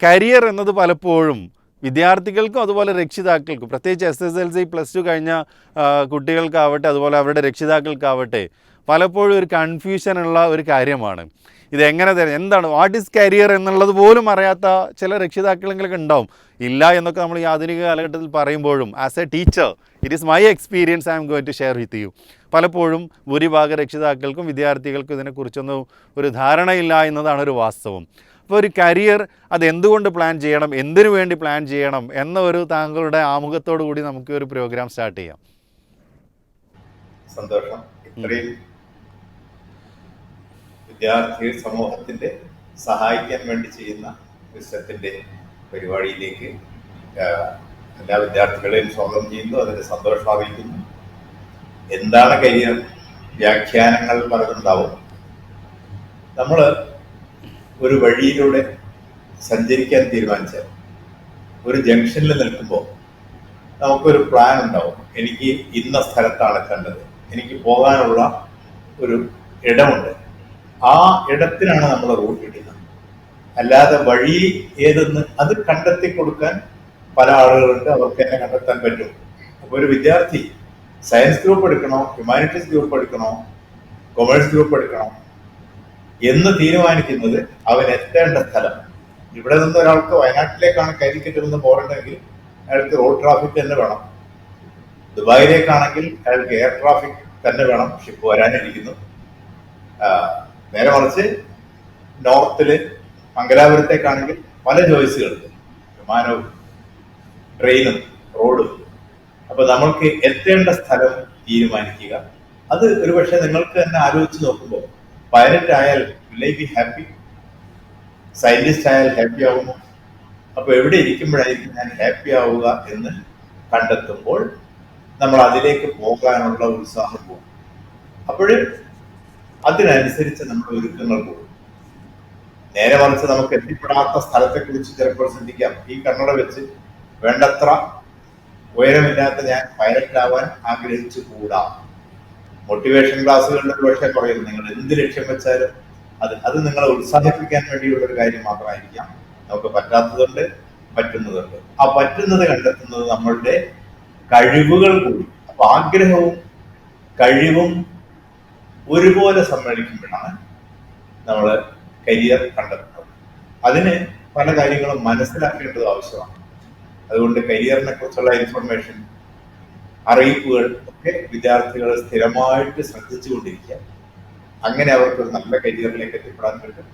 Career എന്നത് പലപ്പോഴും വിദ്യാർത്ഥികൾക്കും അതുപോലെ രക്ഷിതാക്കൾക്കും പ്രത്യേകിച്ച് S S L C plus two കഴിഞ്ഞ കുട്ടികൾക്കാവട്ടെ അതുപോലെ അവരുടെ രക്ഷിതാക്കൾക്കാവട്ടെ പലപ്പോഴും ഒരു കൺഫ്യൂഷൻ ഉള്ള ഒരു കാര്യമാണ്. ഇത് എങ്ങനെ തരും എന്താണ് വാട്ട് ഈസ് കരിയർ എന്നുള്ളത് പോലും അറിയാത്ത ചില രക്ഷിതാക്കളെങ്കിലൊക്കെ ഉണ്ടാവും. ഇല്ല എന്നൊക്കെ നമ്മൾ ഈ ആധുനിക കാലഘട്ടത്തിൽ പറയുമ്പോഴും as a teacher it is my experience I am going to share with you പലപ്പോഴും ഭൂരിഭാഗ രക്ഷിതാക്കൾക്കും വിദ്യാർത്ഥികൾക്കും ഇതിനെക്കുറിച്ചൊന്നും ഒരു ധാരണയില്ല എന്നതാണ് ഒരു വാസ്തവം. ഒരു കരിയർ അത് എന്തുകൊണ്ട് പ്ലാൻ ചെയ്യണം എന്തിനു വേണ്ടി പ്ലാൻ ചെയ്യണം എന്ന ഒരു താങ്കളുടെ ആമുഖത്തോടു കൂടി നമുക്ക് ഒരു പ്രോഗ്രാം സ്റ്റാർട്ട് ചെയ്യാം. സന്തോഷം. ഇത്രയും വിദ്യാർത്ഥി സമൂഹത്തിന്റെ സഹായിക്കാൻ വേണ്ടി ചെയ്യുന്ന വിശ്വത്തിന്റെ പരിപാടിയിലേക്ക് എല്ലാ വിദ്യാർത്ഥികളെയും സ്വാഗതം ചെയ്യുന്നു. അതിന് സന്തോഷം എന്താണ് കരിയർ? വ്യാഖ്യാനങ്ങൾ പലതുണ്ടാവും. നമ്മൾ ഒരു വഴിയിലൂടെ സഞ്ചരിക്കാൻ തീരുമാനിച്ചാൽ ഒരു ജംഗ്ഷനിൽ നിൽക്കുമ്പോൾ നമുക്കൊരു പ്ലാൻ ഉണ്ടാവും. എനിക്ക് ഇന്ന സ്ഥലത്താണ് കണ്ടത്. എനിക്ക് പോകാനുള്ള ഒരു ഇടമുണ്ട്. ആ ഇടത്തിനാണ് നമ്മൾ റൂട്ട് ഇടുന്നത്. അല്ലാതെ വഴി ഏതെന്ന് അത് കണ്ടെത്തി കൊടുക്കാൻ പല ആളുകളുണ്ട്. അവർക്ക് തന്നെ കണ്ടെത്താൻ പറ്റും. അപ്പൊ ഒരു വിദ്യാർത്ഥി സയൻസ് ഗ്രൂപ്പ് എടുക്കണോ ഹ്യൂമാനിറ്റീസ് ഗ്രൂപ്പ് എടുക്കണോ കൊമേഴ്സ് ഗ്രൂപ്പ് എടുക്കണോ എന്ന് തീരുമാനിക്കുന്നത് അവൻ എത്തേണ്ട സ്ഥലം. ഇവിടെ നിന്ന് ഒരാൾക്ക് വയനാട്ടിലേക്കാണ് കരിക്കറ്റിൽ നിന്ന് പോകേണ്ടതെങ്കിൽ അയാൾക്ക് റോഡ് ട്രാഫിക് തന്നെ വേണം. ദുബായിലേക്കാണെങ്കിൽ അയാൾക്ക് എയർ ട്രാഫിക് തന്നെ വേണം. ഷിപ്പ് വരാനിരിക്കുന്നു. നേരെ മറിച്ച് നോർത്തിൽ മംഗലാപുരത്തേക്കാണെങ്കിൽ പല ചോയ്സുകളുണ്ട് വിമാനവും ട്രെയിനും റോഡും അപ്പൊ നമ്മൾക്ക് എത്തേണ്ട സ്ഥലം തീരുമാനിക്കുക. അത് ഒരുപക്ഷെ നിങ്ങൾക്ക് തന്നെ ആലോചിച്ച് നോക്കുമ്പോൾ പൈലറ്റ് ആയാൽ വിൽ ബി ഹാപ്പി സയന്റിസ്റ്റ് ആയാൽ ഹാപ്പി ആവുമോ അപ്പൊ എവിടെ ഇരിക്കുമ്പോഴായിരിക്കും ഞാൻ ഹാപ്പി ആവുക എന്ന് കണ്ടെത്തുമ്പോൾ നമ്മൾ അതിലേക്ക് പോകാനുള്ള ഉത്സാഹം പോകും അപ്പോൾ അതിനനുസരിച്ച് നമ്മൾ ഒരുക്കങ്ങൾ പോകും നേരെ മറിച്ച് നമുക്ക് എത്തിപ്പെടാത്ത സ്ഥലത്തെ കുറിച്ച് ചിലപ്പോൾ ശ്രദ്ധിക്കാം ഈ കണ്ണട വെച്ച് വേണ്ടത്ര ഉയരമില്ലാത്ത ഞാൻ പൈലറ്റ് ആവാൻ ആഗ്രഹിച്ചു കൂടാ. മോട്ടിവേഷൻ ക്ലാസ്സുകളിൽ പക്ഷേ പറയുന്നു നിങ്ങൾ എന്ത് ലക്ഷ്യം വെച്ചാലും അത് അത് നിങ്ങളെ ഉത്സാഹിപ്പിക്കാൻ വേണ്ടിയുള്ള ഒരു കാര്യം മാത്രമായിരിക്കാം. നമുക്ക് പറ്റാത്തതുണ്ട് പറ്റുന്നതുണ്ട്. ആ പറ്റുന്നത് കണ്ടെത്തുന്നത് നമ്മളുടെ കഴിവുകൾ കൂടി. അപ്പൊ ആഗ്രഹവും കഴിവും ഒരുപോലെ സമ്മേളിക്കുമ്പോഴാണ് നമ്മൾ കരിയർ കണ്ടെത്തുന്നത്. അതിന് പല കാര്യങ്ങളും മനസ്സിലാക്കേണ്ടത് ആവശ്യമാണ്. അതുകൊണ്ട് കരിയറിനെ കുറിച്ചുള്ള ഇൻഫർമേഷൻ അറിയിപ്പുകൾ ഒക്കെ വിദ്യാർത്ഥികൾ സ്ഥിരമായിട്ട് ശ്രദ്ധിച്ചുകൊണ്ടിരിക്കുക. അങ്ങനെ അവർക്ക് ഒരു നല്ല കരിയറിലേക്ക് എത്തിപ്പെടാൻ പറ്റും.